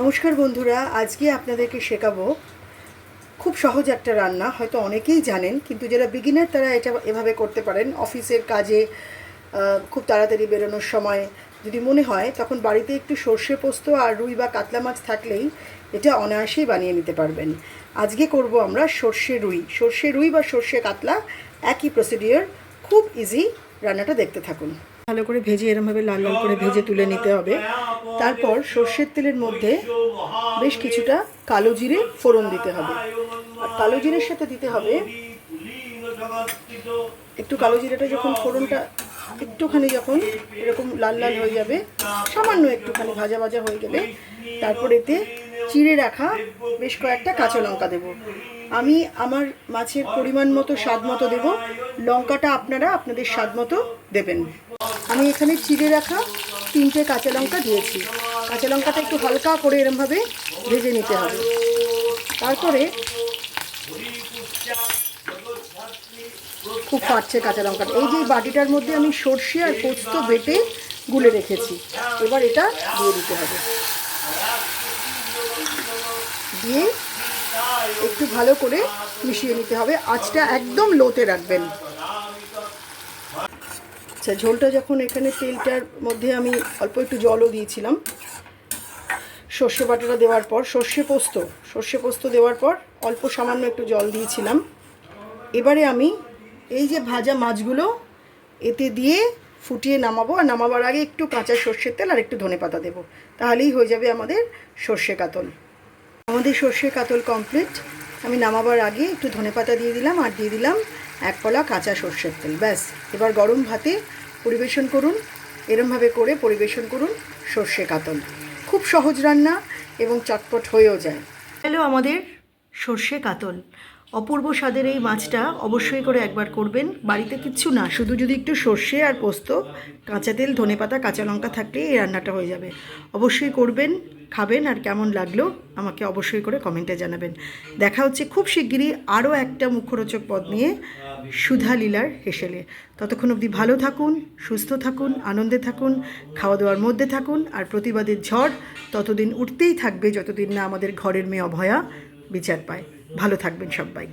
নমস্কার বন্ধুরা, আজকে আপনাদেরকে শেখাবো খুব সহজ একটা রান্না, হয়তো অনেকেই জানেন, কিন্তু যারা বিগিনার তারা এটা এভাবে করতে পারেন। অফিসের কাজে খুব তাড়াতাড়ি বেরোনোর সময় যদি মনে হয়, তখন বাড়িতে একটু সর্ষে পোস্ত আর রুই বা কাতলা মাছ থাকলেই এটা অনায়াসেই বানিয়ে নিতে পারবেন। আজকে করব আমরা সর্ষে রুই। সর্ষে রুই বা সর্ষে কাতলা, একই প্রসিডিওর খুব ইজি রান্নাটা দেখতে থাকুন। ভালো করে ভেজে, এরমভাবে লাল লাল করে ভেজে তুলে নিতে হবে। তারপর সর্ষের তেলের মধ্যে বেশ কিছুটা কালো জিরে ফোড়ন দিতে হবে। আর কালো জিরের সাথে দিতে হবে একটু কালো জিরেটা যখন ফোড়নটা একটুখানি যখন এরকম লাল লাল হয়ে যাবে, সামান্য একটুখানি ভাজা ভাজা হয়ে গেলে, তারপর এতে চিড়ে রাখা বেশ কয়েকটা কাঁচা লঙ্কা দেব। আমি আমার মাছের পরিমাণ মতো, স্বাদ মতো দেব। লঙ্কাটা আপনারা আপনাদের স্বাদ মতো দেবেন। আমি এখানে চিড়ে রাখা তিনটে কাঁচা লঙ্কা দিয়েছি। কাঁচা লঙ্কাটা একটু হালকা করে এরমভাবে ভেজে নিতে হবে। তারপরে খুব ফাটছে কাঁচা লঙ্কাটা। এই যে বাটিটার মধ্যে আমি সর্ষে আর পোস্ত বেটে গুলে রেখেছি। এবার এটা দিয়ে দিতে হবে। দিয়ে একটু ভালো করে মিশিয়ে নিতে হবে। আঁচটা একদম লোতে রাখবেন। আচ্ছা ঝোলটা যখন এখানে তেলটার মধ্যে আমি অল্প একটু জলও দিয়েছিলাম, সর্ষে বাটাটা দেওয়ার পর, সর্ষে পোস্ত সর্ষে পোস্ত দেওয়ার পর অল্প সামান্য একটু জল দিয়েছিলাম। এবারে আমি এই যে ভাজা মাছগুলো, এতে দিয়ে ফুটিয়ে নামাবো, আর নামাবার আগে একটু কাঁচা সর্ষের তেল আর একটু ধনেপাতা দেবো। তাহলেই হয়ে যাবে আমাদের সর্ষে কাতল। আমাদের সর্ষে কাতল কমপ্লিট আমি নামাবার আগে একটু ধনেপাতা দিয়ে দিলাম আর দিয়ে দিলাম এক কলা কাঁচা সর্ষের তেল। ব্যাস, এবার গরম ভাতে পরিবেশন করুন। এরমভাবে করে পরিবেশন করুন সর্ষে কাতল। খুব সহজ রান্না এবং চটপট হয়েও যায়। হ্যালো আমাদের সর্ষে কাতল। অপূর্ব স্বাদের এই মাছটা অবশ্যই করে একবার করবেন। বাড়িতে কিচ্ছু না, শুধু যদি একটু সর্ষে আর পোস্ত, কাঁচা তেল ধনেপাতা কাঁচা লঙ্কা থাকলে এই রান্নাটা হয়ে যাবে। অবশ্যই করবেন। খাবেন আর কেমন লাগল আমাকে অবশ্যই করে কমেন্টে জানাবেন। দেখা হচ্ছে খুব শিগগিরই আরও একটা মুখরোচক পদ নিয়ে সুধা লীলার হেসেলে। ততক্ষণ অবধি ভালো থাকুন, সুস্থ থাকুন, আনন্দে থাকুন খাওয়া দাওয়ার মধ্যে থাকুন আর প্রতিবাদের ঝড় ততদিন উঠতেই থাকবে যতদিন না আমাদের ঘরের মেয়ে অভয়া বিচার পায়। ভালো থাকবেন সবাই।